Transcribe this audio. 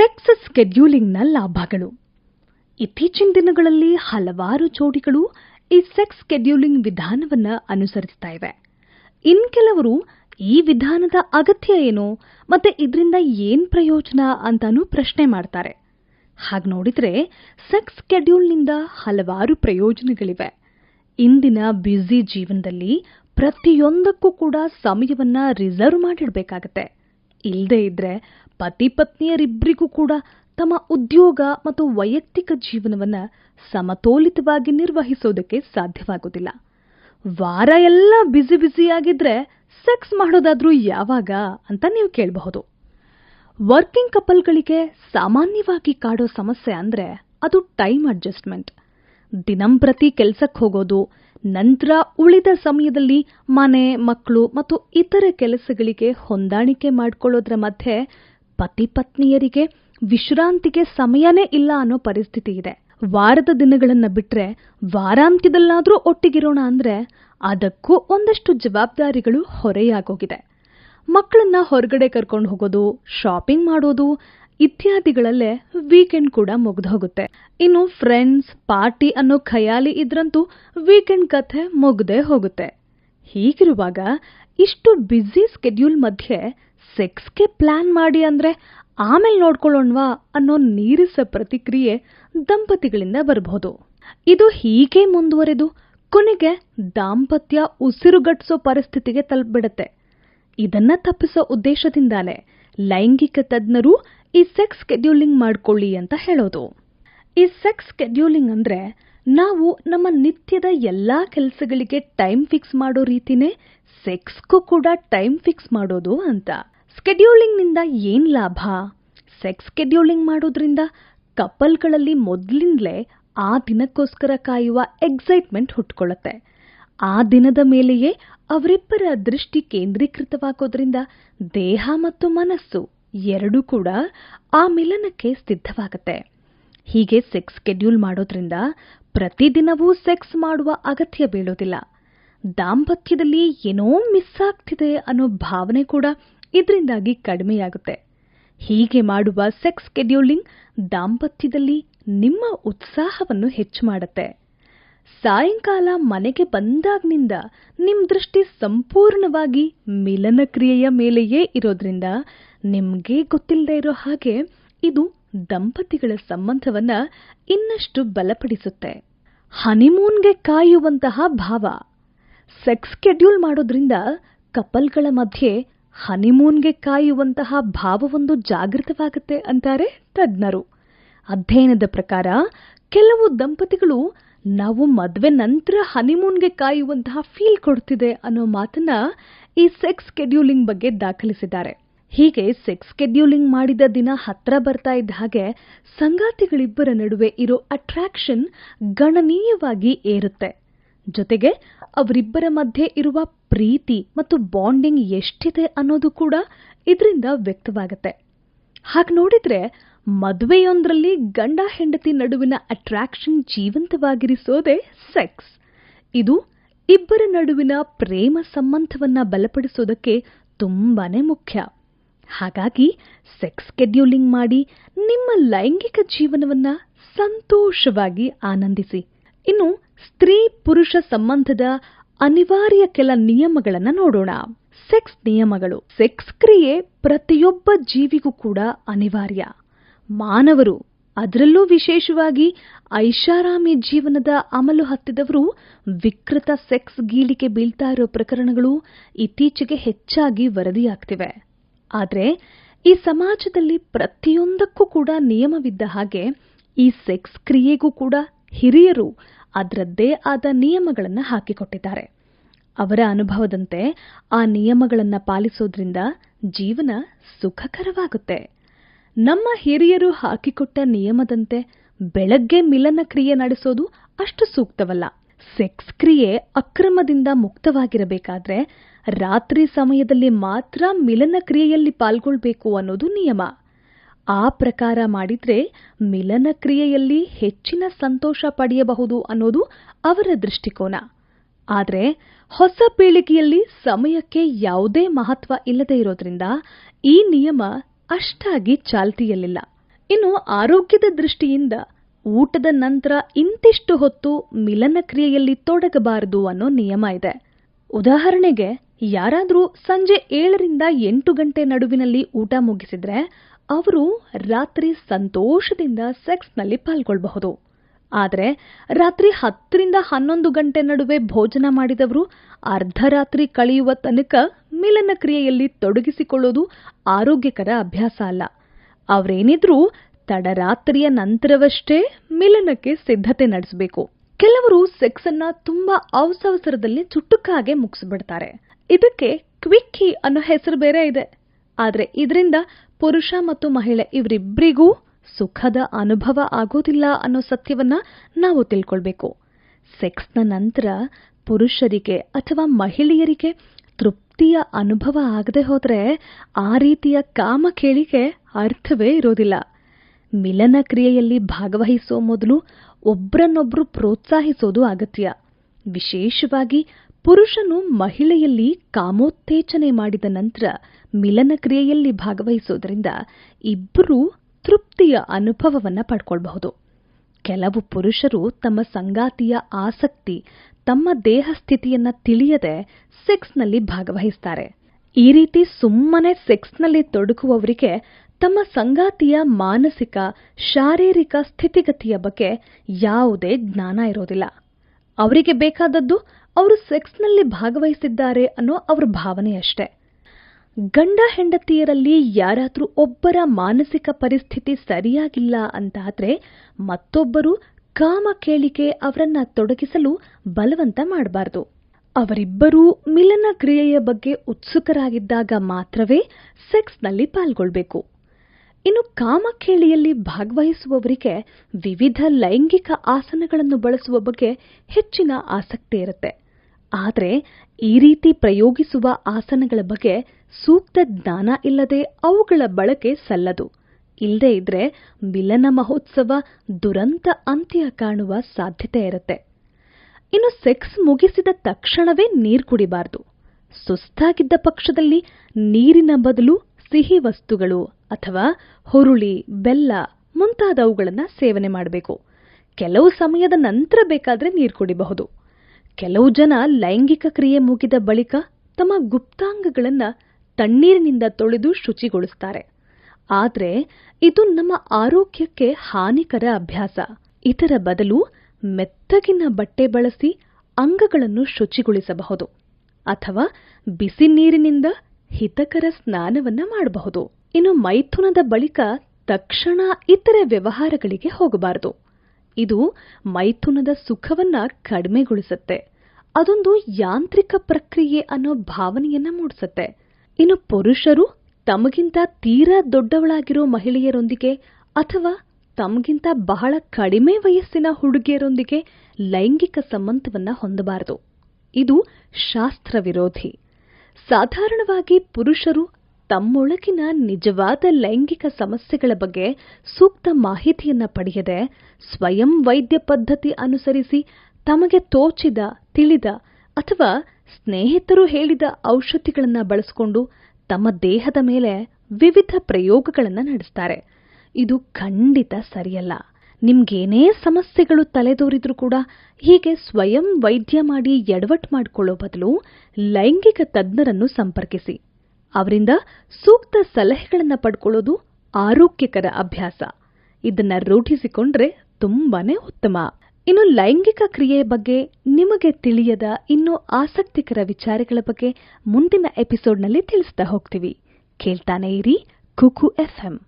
Sex ಸ್ಕೆಡ್ಯೂಲಿಂಗ್ನ ಲಾಭಗಳು. ಇತ್ತೀಚಿನ ದಿನಗಳಲ್ಲಿ ಹಲವಾರು ಜೋಡಿಗಳು ಈ ಸೆಕ್ಸ್ ಸ್ಕೆಡ್ಯೂಲಿಂಗ್ ವಿಧಾನವನ್ನು ಅನುಸರಿಸ್ತಾ ಇವೆ. ಇನ್ ಕೆಲವರು ಈ ವಿಧಾನದ ಅಗತ್ಯ ಏನು, ಮತ್ತೆ ಇದರಿಂದ ಏನ್ ಪ್ರಯೋಜನ ಅಂತಾನೂ ಪ್ರಶ್ನೆ ಮಾಡ್ತಾರೆ. ಹಾಗೆ ನೋಡಿದ್ರೆ ಸೆಕ್ಸ್ ಸ್ಕೆಡ್ಯೂಲ್ನಿಂದ ಹಲವಾರು ಪ್ರಯೋಜನಗಳಿವೆ. ಇಂದಿನ ಬ್ಯುಸಿ ಜೀವನದಲ್ಲಿ ಪ್ರತಿಯೊಂದಕ್ಕೂ ಕೂಡ ಸಮಯವನ್ನ ರಿಸರ್ವ್ ಮಾಡಿಡಬೇಕಾಗತ್ತೆ. ಇಲ್ಲದೇ ಇದ್ರೆ ಪತಿ ಪತ್ನಿಯರಿಬ್ಬರಿಗೂ ಕೂಡ ತಮ್ಮ ಉದ್ಯೋಗ ಮತ್ತು ವೈಯಕ್ತಿಕ ಜೀವನವನ್ನ ಸಮತೋಲಿತವಾಗಿ ನಿರ್ವಹಿಸೋದಕ್ಕೆ ಸಾಧ್ಯವಾಗೋದಿಲ್ಲ. ವಾರ ಎಲ್ಲ ಬ್ಯುಸಿ ಬ್ಯುಸಿಯಾಗಿದ್ರೆ ಸೆಕ್ಸ್ ಮಾಡೋದಾದ್ರೂ ಯಾವಾಗ ಅಂತ ನೀವು ಕೇಳಬಹುದು. ವರ್ಕಿಂಗ್ ಕಪಲ್ಗಳಿಗೆ ಸಾಮಾನ್ಯವಾಗಿ ಕಾಡೋ ಸಮಸ್ಯೆ ಅಂದ್ರೆ ಅದು ಟೈಮ್ ಅಡ್ಜಸ್ಟ್ಮೆಂಟ್. ದಿನಂಪ್ರತಿ ಕೆಲ್ಸಕ್ಕೆ ಹೋಗೋದು ನಂತರ ಉಳಿದ ಸಮಯದಲ್ಲಿ ಮನೆ, ಮಕ್ಕಳು ಮತ್ತು ಇತರೆ ಕೆಲಸಗಳಿಗೆ ಹೊಂದಾಣಿಕೆ ಮಾಡಿಕೊಳ್ಳೋದ್ರ ಮಧ್ಯೆ ಪತಿ ಪತ್ನಿಯರಿಗೆ ವಿಶ್ರಾಂತಿಗೆ ಸಮಯನೇ ಇಲ್ಲ ಅನ್ನೋ ಪರಿಸ್ಥಿತಿ ಇದೆ. ವಾರದ ದಿನಗಳನ್ನ ಬಿಟ್ರೆ ವಾರಾಂತ್ಯದಲ್ಲಾದ್ರೂ ಒಟ್ಟಿಗಿರೋಣ ಅಂದ್ರೆ ಅದಕ್ಕೂ ಒಂದಷ್ಟು ಜವಾಬ್ದಾರಿಗಳು ಹೊರೆಯಾಗೋಗಿದೆ. ಮಕ್ಕಳನ್ನ ಹೊರಗಡೆ ಕರ್ಕೊಂಡು ಹೋಗೋದು ಶಾಪಿಂಗ್ ಮಾಡೋದು ಇತ್ಯಾದಿಗಳಲ್ಲೇ ವೀಕೆಂಡ್ ಕೂಡ ಮುಗ್ದು ಹೋಗುತ್ತೆ. ಇನ್ನು ಫ್ರೆಂಡ್ಸ್ ಪಾರ್ಟಿ ಅನ್ನೋ ಖಯಾಲಿ ಇದ್ರಂತೂ ವೀಕೆಂಡ್ ಕಥೆ ಮುಗ್ದೇ ಹೋಗುತ್ತೆ. ಹೀಗಿರುವಾಗ ಇಷ್ಟು ಬ್ಯುಸಿ ಸ್ಕೆಡ್ಯೂಲ್ ಮಧ್ಯೆ ಸೆಕ್ಸ್ಗೆ ಪ್ಲಾನ್ ಮಾಡಿ ಅಂದ್ರೆ ಆಮೇಲೆ ನೋಡ್ಕೊಳ್ಳೋಣವಾ ಅನ್ನೋ ನೀರಸ ಪ್ರತಿಕ್ರಿಯೆ ದಂಪತಿಗಳಿಂದ ಬರಬಹುದು ಇದು ಹೀಗೆ ಮುಂದುವರೆದು ಕೊನೆಗೆ ದಾಂಪತ್ಯ ಉಸಿರುಗಟ್ಟಿಸೋ ಪರಿಸ್ಥಿತಿಗೆ ತಲುಪಿಡುತ್ತೆ ಇದನ್ನ ತಪ್ಪಿಸೋ ಉದ್ದೇಶದಿಂದಾನೆ ಲೈಂಗಿಕ ತಜ್ಞರು ಈ ಸೆಕ್ಸ್ ಸ್ಕೆಡ್ಯೂಲಿಂಗ್ ಮಾಡ್ಕೊಳ್ಳಿ ಅಂತ ಹೇಳೋದು. ಈ ಸೆಕ್ಸ್ ಸ್ಕೆಡ್ಯೂಲಿಂಗ್ ಅಂದ್ರೆ ನಾವು ನಮ್ಮ ನಿತ್ಯದ ಎಲ್ಲಾ ಕೆಲಸಗಳಿಗೆ ಟೈಮ್ ಫಿಕ್ಸ್ ಮಾಡೋ ರೀತಿನೇ ಸೆಕ್ಸ್ಗೂ ಕೂಡ ಟೈಮ್ ಫಿಕ್ಸ್ ಮಾಡೋದು ಅಂತ. ಸ್ಕೆಡ್ಯೂಲಿಂಗ್ನಿಂದ ಏನ್ ಲಾಭ? ಸೆಕ್ಸ್ ಸ್ಕೆಡ್ಯೂಲಿಂಗ್ ಮಾಡೋದ್ರಿಂದ ಕಪಲ್ಗಳಲ್ಲಿ ಮೊದಲಿಂದಲೇ ಆ ದಿನಕ್ಕೋಸ್ಕರ ಕಾಯುವ ಎಕ್ಸೈಟ್ಮೆಂಟ್ ಹುಟ್ಕೊಳ್ಳುತ್ತೆ. ಆ ದಿನದ ಮೇಲೆಯೇ ಅವರಿಬ್ಬರ ದೃಷ್ಟಿ ಕೇಂದ್ರೀಕೃತವಾಗೋದ್ರಿಂದ ದೇಹ ಮತ್ತು ಮನಸ್ಸು ಎರಡೂ ಕೂಡ ಆ ಮಿಲನಕ್ಕೆ ಸಿದ್ಧವಾಗುತ್ತೆ. ಹೀಗೆ ಸೆಕ್ಸ್ ಸ್ಕೆಡ್ಯೂಲ್ ಮಾಡೋದ್ರಿಂದ ಪ್ರತಿದಿನವೂ ಸೆಕ್ಸ್ ಮಾಡುವ ಅಗತ್ಯ ಬೀಳೋದಿಲ್ಲ. ದಾಂಪತ್ಯದಲ್ಲಿ ಏನೋ ಮಿಸ್ ಆಗ್ತಿದೆ ಅನ್ನೋ ಭಾವನೆ ಕೂಡ ಇದರಿಂದಾಗಿ ಕಡಿಮೆಯಾಗುತ್ತೆ. ಹೀಗೆ ಮಾಡುವ ಸೆಕ್ಸ್ ಸ್ಕೆಡ್ಯೂಲಿಂಗ್ ದಾಂಪತ್ಯದಲ್ಲಿ ನಿಮ್ಮ ಉತ್ಸಾಹವನ್ನು ಹೆಚ್ಚು ಮಾಡುತ್ತೆ. ಸಾಯಂಕಾಲ ಮನೆಗೆ ಬಂದಾಗ್ನಿಂದ ನಿಮ್ ದೃಷ್ಟಿ ಸಂಪೂರ್ಣವಾಗಿ ಮಿಲನ ಕ್ರಿಯೆಯ ಮೇಲೆಯೇ ಇರೋದ್ರಿಂದ ನಿಮ್ಗೆ ಗೊತ್ತಿಲ್ಲದೆ ಇರೋ ಹಾಗೆ ಇದು ದಂಪತಿಗಳ ಸಂಬಂಧವನ್ನ ಇನ್ನಷ್ಟು ಬಲಪಡಿಸುತ್ತೆ. ಹನಿಮೂನ್ಗೆ ಕಾಯುವಂತಹ ಭಾವ. ಸೆಕ್ಸ್ ಕೆಡ್ಯೂಲ್ ಮಾಡೋದ್ರಿಂದ ಕಪಲ್ಗಳ ಮಧ್ಯೆ ಹನಿಮೂನ್ಗೆ ಕಾಯುವಂತಹ ಭಾವವೊಂದು ಜಾಗೃತವಾಗುತ್ತೆ ಅಂತಾರೆ ತಜ್ಞರು. ಅಧ್ಯಯನದ ಪ್ರಕಾರ ಕೆಲವು ದಂಪತಿಗಳು ನಾವು ಮದುವೆ ನಂತರ ಹನಿಮೂನ್ಗೆ ಕಾಯುವಂತಹ ಫೀಲ್ ಕೊಡ್ತಿದೆ ಅನ್ನೋ ಮಾತನ್ನ ಈ ಸೆಕ್ಸ್ ಕೆಡ್ಯೂಲಿಂಗ್ ಬಗ್ಗೆ ದಾಖಲಿಸಿದ್ದಾರೆ. ಹೀಗೆ ಸೆಕ್ಸ್ ಸ್ಕೆಡ್ಯೂಲಿಂಗ್ ಮಾಡಿದ ದಿನ ಹತ್ರ ಬರ್ತಾ ಇದ್ದ ಹಾಗೆ ಸಂಗಾತಿಗಳಿಬ್ಬರ ನಡುವೆ ಇರೋ ಅಟ್ರಾಕ್ಷನ್ ಗಣನೀಯವಾಗಿ ಏರುತ್ತೆ. ಜೊತೆಗೆ ಅವರಿಬ್ಬರ ಮಧ್ಯೆ ಇರುವ ಪ್ರೀತಿ ಮತ್ತು ಬಾಂಡಿಂಗ್ ಎಷ್ಟಿದೆ ಅನ್ನೋದು ಕೂಡ ಇದರಿಂದ ವ್ಯಕ್ತವಾಗುತ್ತೆ. ಹಾಗೆ ನೋಡಿದ್ರೆ ಮದುವೆಯೊಂದರಲ್ಲಿ ಗಂಡ ಹೆಂಡತಿ ನಡುವಿನ ಅಟ್ರಾಕ್ಷನ್ ಜೀವಂತವಾಗಿರಿಸೋದೇ ಸೆಕ್ಸ್ ಇದು ಇಬ್ಬರ ನಡುವಿನ ಪ್ರೇಮ ಸಂಬಂಧವನ್ನ ಬಲಪಡಿಸೋದಕ್ಕೆ ತುಂಬಾನೇ ಮುಖ್ಯ. ಹಾಗಾಗಿ ಸೆಕ್ಸ್ ಸ್ಕೆಡ್ಯೂಲಿಂಗ್ ಮಾಡಿ ನಿಮ್ಮ ಲೈಂಗಿಕ ಜೀವನವನ್ನ ಸಂತೋಷವಾಗಿ ಆನಂದಿಸಿ. ಇನ್ನು ಸ್ತ್ರೀ ಪುರುಷ ಸಂಬಂಧದ ಅನಿವಾರ್ಯ ಕೆಲ ನಿಯಮಗಳನ್ನ ನೋಡೋಣ. ಸೆಕ್ಸ್ ನಿಯಮಗಳು. ಸೆಕ್ಸ್ ಕ್ರಿಯೆ ಪ್ರತಿಯೊಬ್ಬ ಜೀವಿಗೂ ಕೂಡ ಅನಿವಾರ್ಯ. ಮಾನವರು, ಅದರಲ್ಲೂ ವಿಶೇಷವಾಗಿ ಐಷಾರಾಮಿ ಜೀವನದ ಅಮಲು ಹತ್ತಿದವರು ವಿಕೃತ ಸೆಕ್ಸ್ ಗೀಳಿಕೆ ಬೀಳ್ತಾ ಇರೋ ಪ್ರಕರಣಗಳು ಇತ್ತೀಚೆಗೆ ಹೆಚ್ಚಾಗಿ ವರದಿಯಾಗ್ತಿವೆ. ಆದರೆ ಈ ಸಮಾಜದಲ್ಲಿ ಪ್ರತಿಯೊಂದಕ್ಕೂ ಕೂಡ ನಿಯಮವಿದ್ದ ಹಾಗೆ ಈ ಸೆಕ್ಸ್ ಕ್ರಿಯೆಗೂ ಕೂಡ ಹಿರಿಯರು ಅದರದ್ದೇ ಆದ ನಿಯಮಗಳನ್ನು ಹಾಕಿಕೊಟ್ಟಿದ್ದಾರೆ. ಅವರ ಅನುಭವದಂತೆ ಆ ನಿಯಮಗಳನ್ನು ಪಾಲಿಸೋದ್ರಿಂದ ಜೀವನ ಸುಖಕರವಾಗುತ್ತೆ. ನಮ್ಮ ಹಿರಿಯರು ಹಾಕಿಕೊಟ್ಟ ನಿಯಮದಂತೆ ಬೆಳಗ್ಗೆ ಮಿಲನ ಕ್ರಿಯೆ ನಡೆಸೋದು ಅಷ್ಟು ಸೂಕ್ತವಲ್ಲ. ಸೆಕ್ಸ್ ಕ್ರಿಯೆ ಅಕ್ರಮದಿಂದ ಮುಕ್ತವಾಗಿರಬೇಕಾದ್ರೆ ರಾತ್ರಿ ಸಮಯದಲ್ಲಿ ಮಾತ್ರ ಮಿಲನ ಕ್ರಿಯೆಯಲ್ಲಿ ಪಾಲ್ಗೊಳ್ಬೇಕು ಅನ್ನೋದು ನಿಯಮ. ಆ ಪ್ರಕಾರ ಮಾಡಿದ್ರೆ ಮಿಲನ ಕ್ರಿಯೆಯಲ್ಲಿ ಹೆಚ್ಚಿನ ಸಂತೋಷ ಪಡೆಯಬಹುದು ಅನ್ನೋದು ಅವರ ದೃಷ್ಟಿಕೋನ. ಆದರೆ ಹೊಸ ಪೀಳಿಗೆಯಲ್ಲಿ ಸಮಯಕ್ಕೆ ಯಾವುದೇ ಮಹತ್ವ ಇಲ್ಲದೆ ಇರೋದ್ರಿಂದ ಈ ನಿಯಮ ಅಷ್ಟಾಗಿ ಚಾಲ್ತಿಯಲ್ಲಿಲ್ಲ. ಇನ್ನು ಆರೋಗ್ಯದ ದೃಷ್ಟಿಯಿಂದ ಊಟದ ನಂತರ ಇಂತಿಷ್ಟು ಹೊತ್ತು ಮಿಲನ ಕ್ರಿಯೆಯಲ್ಲಿ ತೊಡಗಬಾರದು ಅನ್ನೋ ನಿಯಮ ಇದೆ. ಉದಾಹರಣೆಗೆ ಯಾರಾದರೂ ಸಂಜೆ ಏಳರಿಂದ ಎಂಟು ಗಂಟೆ ನಡುವಿನಲ್ಲಿ ಊಟ ಮುಗಿಸಿದ್ರೆ ಅವರು ರಾತ್ರಿ ಸಂತೋಷದಿಂದ ಸೆಕ್ಸ್ನಲ್ಲಿ ಪಾಲ್ಗೊಳ್ಳಬಹುದು ಆದರೆ ರಾತ್ರಿ ಹತ್ತರಿಂದ ಹನ್ನೊಂದು ಗಂಟೆ ನಡುವೆ ಭೋಜನ ಮಾಡಿದವರು ಅರ್ಧರಾತ್ರಿ ಕಳೆಯುವ ತನಕ ಮಿಲನ ಕ್ರಿಯೆಯಲ್ಲಿ ತೊಡಗಿಸಿಕೊಳ್ಳೋದು ಆರೋಗ್ಯಕರ ಅಭ್ಯಾಸ ಅಲ್ಲ. ಅವರೇನಿದ್ರೂ ತಡರಾತ್ರಿಯ ನಂತರವಷ್ಟೇ ಮಿಲನಕ್ಕೆ ಸಿದ್ಧತೆ ನಡೆಸಬೇಕು. ಕೆಲವರು ಸೆಕ್ಸ್ ಅನ್ನ ತುಂಬಾ ಅವಸರದಲ್ಲಿ ಚುಟುಕಾಗೆ ಮುಗಿಸ್ಬಿಡ್ತಾರೆ. ಇದಕ್ಕೆ ಕ್ವಿಕ್ಕಿ ಅನ್ನೋ ಹೆಸರು ಬೇರೆ ಇದೆ. ಆದರೆ ಇದರಿಂದ ಪುರುಷ ಮತ್ತು ಮಹಿಳೆ ಇವರಿಬ್ಬರಿಗೂ ಸುಖದ ಅನುಭವ ಆಗೋದಿಲ್ಲ ಅನ್ನೋ ಸತ್ಯವನ್ನ ನಾವು ತಿಳ್ಕೊಳ್ಬೇಕು. ಸೆಕ್ಸ್ನ ನಂತರ ಪುರುಷರಿಗೆ ಅಥವಾ ಮಹಿಳೆಯರಿಗೆ ತೃಪ್ತಿಯ ಅನುಭವ ಆಗದೆ ಹೋದ್ರೆ ಆ ರೀತಿಯ ಕಾಮ ಕೇಳಿಕೆ ಅರ್ಥವೇ ಇರೋದಿಲ್ಲ. ಮಿಲನ ಕ್ರಿಯೆಯಲ್ಲಿ ಭಾಗವಹಿಸುವ ಮೊದಲು ಒಬ್ಬರನ್ನೊಬ್ಬರು ಪ್ರೋತ್ಸಾಹಿಸೋದು ಅಗತ್ಯ. ವಿಶೇಷವಾಗಿ ಪುರುಷನು ಮಹಿಳೆಯಲ್ಲಿ ಕಾಮೋತ್ತೇಜನೆ ಮಾಡಿದ ನಂತರ ಮಿಲನ ಕ್ರಿಯೆಯಲ್ಲಿ ಭಾಗವಹಿಸೋದ್ರಿಂದ ಇಬ್ಬರೂ ತೃಪ್ತಿಯ ಅನುಭವವನ್ನ ಪಡ್ಕೊಳ್ಬಹುದು. ಕೆಲವು ಪುರುಷರು ತಮ್ಮ ಸಂಗಾತಿಯ ಆಸಕ್ತಿ, ತಮ್ಮ ದೇಹ ಸ್ಥಿತಿಯನ್ನ ತಿಳಿಯದೆ ಸೆಕ್ಸ್ನಲ್ಲಿ ಭಾಗವಹಿಸ್ತಾರೆ. ಈ ರೀತಿ ಸುಮ್ಮನೆ ಸೆಕ್ಸ್ನಲ್ಲಿ ತೊಡಗುವವರಿಗೆ ತಮ್ಮ ಸಂಗಾತಿಯ ಮಾನಸಿಕ, ಶಾರೀರಿಕ ಸ್ಥಿತಿಗತಿಯ ಬಗ್ಗೆ ಯಾವುದೇ ಜ್ಞಾನ ಇರೋದಿಲ್ಲ. ಅವರಿಗೆ ಬೇಕಾದದ್ದು ಅವರು ಸೆಕ್ಸ್ನಲ್ಲಿ ಭಾಗವಹಿಸಿದ್ದಾರೆ ಅನ್ನೋ ಅವ್ರ ಭಾವನೆಯಷ್ಟೆ ಗಂಡ ಹೆಂಡತಿಯರಲ್ಲಿ ಯಾರಾದರೂ ಒಬ್ಬರ ಮಾನಸಿಕ ಪರಿಸ್ಥಿತಿ ಸರಿಯಾಗಿಲ್ಲ ಅಂತಾದರೆ ಮತ್ತೊಬ್ಬರು ಕಾಮ ಕೇಳಿಕೆ ಅವರನ್ನ ತೊಡಗಿಸಲು ಬಲವಂತ ಮಾಡಬಾರದು. ಅವರಿಬ್ಬರೂ ಮಿಲನ ಕ್ರಿಯೆಯ ಬಗ್ಗೆ ಉತ್ಸುಕರಾಗಿದ್ದಾಗ ಮಾತ್ರವೇ ಸೆಕ್ಸ್ನಲ್ಲಿ ಪಾಲ್ಗೊಳ್ಬೇಕು. ಇನ್ನು ಕಾಮಕೇಳಿಯಲ್ಲಿ ಭಾಗವಹಿಸುವವರಿಗೆ ವಿವಿಧ ಲೈಂಗಿಕ ಆಸನಗಳನ್ನು ಬಳಸುವ ಬಗ್ಗೆ ಹೆಚ್ಚಿನ ಆಸಕ್ತಿ ಇರುತ್ತೆ. ಆದರೆ ಈ ರೀತಿ ಪ್ರಯೋಗಿಸುವ ಆಸನಗಳ ಬಗ್ಗೆ ಸೂಕ್ತ ಜ್ಞಾನ ಇಲ್ಲದೆ ಅವುಗಳ ಬಳಕೆ ಸಲ್ಲದು. ಇಲ್ಲದೇ ಇದ್ರೆ ಮಿಲನ ಮಹೋತ್ಸವ ದುರಂತ ಅಂತ್ಯ ಕಾಣುವ ಸಾಧ್ಯತೆ ಇರುತ್ತೆ. ಇನ್ನು ಸೆಕ್ಸ್ ಮುಗಿಸಿದ ತಕ್ಷಣವೇ ನೀರು ಕುಡಿಬಾರದು. ಸುಸ್ತಾಗಿದ್ದ ಪಕ್ಷದಲ್ಲಿ ನೀರಿನ ಬದಲು ಸಿಹಿ ವಸ್ತುಗಳು. ಅಥವಾ ಹುರುಳಿ, ಬೆಲ್ಲ ಮುಂತಾದವುಗಳನ್ನು ಸೇವನೆ ಮಾಡಬೇಕು. ಕೆಲವು ಸಮಯದ ನಂತರ ಬೇಕಾದರೆ ನೀರು ಕುಡಿಬಹುದು. ಕೆಲವು ಜನ ಲೈಂಗಿಕ ಕ್ರಿಯೆ ಮುಗಿದ ಬಳಿಕ ತಮ್ಮ ಗುಪ್ತಾಂಗಗಳನ್ನು ತಣ್ಣೀರಿನಿಂದ ತೊಳೆದು ಶುಚಿಗೊಳಿಸ್ತಾರೆ. ಆದರೆ ಇದು ನಮ್ಮ ಆರೋಗ್ಯಕ್ಕೆ ಹಾನಿಕರ ಅಭ್ಯಾಸ. ಇದರ ಬದಲು ಮೆತ್ತಗಿನ ಬಟ್ಟೆ ಬಳಸಿ ಅಂಗಗಳನ್ನು ಶುಚಿಗೊಳಿಸಬಹುದು. ಅಥವಾ ಬಿಸಿ ನೀರಿನಿಂದ ಹಿತಕರ ಸ್ನಾನವನ್ನ ಮಾಡಬಹುದು. ಇನ್ನು ಮೈಥುನದ ಬಳಿಕ ತಕ್ಷಣ ಇತರೆ ವ್ಯವಹಾರಗಳಿಗೆ ಹೋಗಬಾರದು. ಇದು ಮೈಥುನದ ಸುಖವನ್ನ ಕಡಿಮೆಗೊಳಿಸುತ್ತೆ. ಅದೊಂದು ಯಾಂತ್ರಿಕ ಪ್ರಕ್ರಿಯೆ ಅನ್ನೋ ಭಾವನೆಯನ್ನ ಮೂಡಿಸುತ್ತೆ. ಇನ್ನು ಪುರುಷರು ತಮಗಿಂತ ತೀರಾ ದೊಡ್ಡವಳಾಗಿರೋ ಮಹಿಳೆಯರೊಂದಿಗೆ ಅಥವಾ ತಮಗಿಂತ ಬಹಳ ಕಡಿಮೆ ವಯಸ್ಸಿನ ಹುಡುಗಿಯರೊಂದಿಗೆ ಲೈಂಗಿಕ ಸಂಬಂಧವನ್ನ ಹೊಂದಬಾರದು. ಇದು ಶಾಸ್ತ್ರ ವಿರೋಧಿ ಸಾಧಾರಣವಾಗಿ ಪುರುಷರು ತಮ್ಮೊಳಗಿನ ನಿಜವಾದ ಲೈಂಗಿಕ ಸಮಸ್ಯೆಗಳ ಬಗ್ಗೆ ಸೂಕ್ತ ಮಾಹಿತಿಯನ್ನ ಪಡೆಯದೆ ಸ್ವಯಂ ವೈದ್ಯ ಪದ್ಧತಿ ಅನುಸರಿಸಿ ತಮಗೆ ತೋಚಿದ, ತಿಳಿದ ಅಥವಾ ಸ್ನೇಹಿತರು ಹೇಳಿದ ಔಷಧಿಗಳನ್ನು ಬಳಸಿಕೊಂಡು ತಮ್ಮ ದೇಹದ ಮೇಲೆ ವಿವಿಧ ಪ್ರಯೋಗಗಳನ್ನು ನಡೆಸ್ತಾರೆ. ಇದು ಖಂಡಿತ ಸರಿಯಲ್ಲ. ನಿಮ್ಗೇನೇ ಸಮಸ್ಯೆಗಳು ತಲೆದೋರಿದ್ರೂ ಕೂಡ ಹೀಗೆ ಸ್ವಯಂ ವೈದ್ಯ ಮಾಡಿ ಎಡವಟ್ ಮಾಡಿಕೊಳ್ಳೋ ಬದಲು ಲೈಂಗಿಕ ತಜ್ಞರನ್ನು ಸಂಪರ್ಕಿಸಿ. ಅವರಿಂದ ಸೂಕ್ತ ಸಲಹೆಗಳನ್ನು ಪಡ್ಕೊಳ್ಳೋದು ಆರೋಗ್ಯಕರ ಅಭ್ಯಾಸ. ಇದನ್ನ ರೂಢಿಸಿಕೊಂಡ್ರೆ ತುಂಬಾನೇ ಉತ್ತಮ. ಇನ್ನು ಲೈಂಗಿಕ ಕ್ರಿಯೆ ಬಗ್ಗೆ ನಿಮಗೆ ತಿಳಿಯದ ಇನ್ನೂ ಆಸಕ್ತಿಕರ ವಿಚಾರಗಳ ಬಗ್ಗೆ ಮುಂದಿನ ಎಪಿಸೋಡ್ನಲ್ಲಿ ತಿಳಿಸ್ತಾ ಹೋಗ್ತೀವಿ. ಕೇಳ್ತಾನೆ ಇರಿ ಕುಕು ಎಫ್ಎಂ.